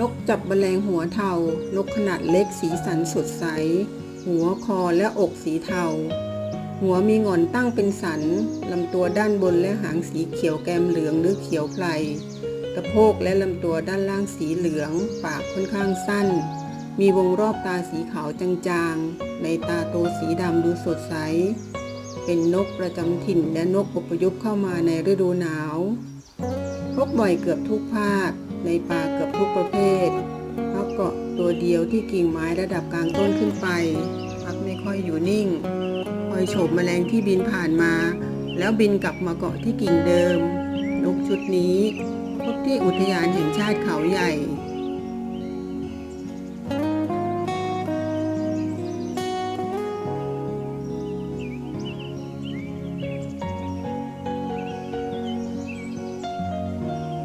นกจับแมลงหัวเทา นกขนาดเล็กสีสันสดใส หัวคอและอกสีเทา หัวมีหงอนตั้งเป็นสัน ลำตัวด้านบนและหางสีเขียวแกมเหลืองหรือเขียวไพลกระโพกและลำตัวด้านล่างสีเหลือง ปากค่อนข้างสั้น มีวงรอบตาสีขาวจางๆ ในตาโตสีดำดูสดใส เป็นนกประจำถิ่นและนกอพยพเข้ามาในฤดูหนาว พบบ่อยเกือบทุกภาค ในป่าเกือบทุกประเภทเพราะเกาะตัวเดียวที่กิ่งไม้ระดับกลางต้นขึ้นไปพักไม่ค่อยอยู่นิ่ง คอยโฉบแมลงที่บินผ่านมา แล้วบินกลับมาเกาะที่กิ่งเดิม นกชุดนี้พบที่อุทยานแห่งชาติเขาใหญ่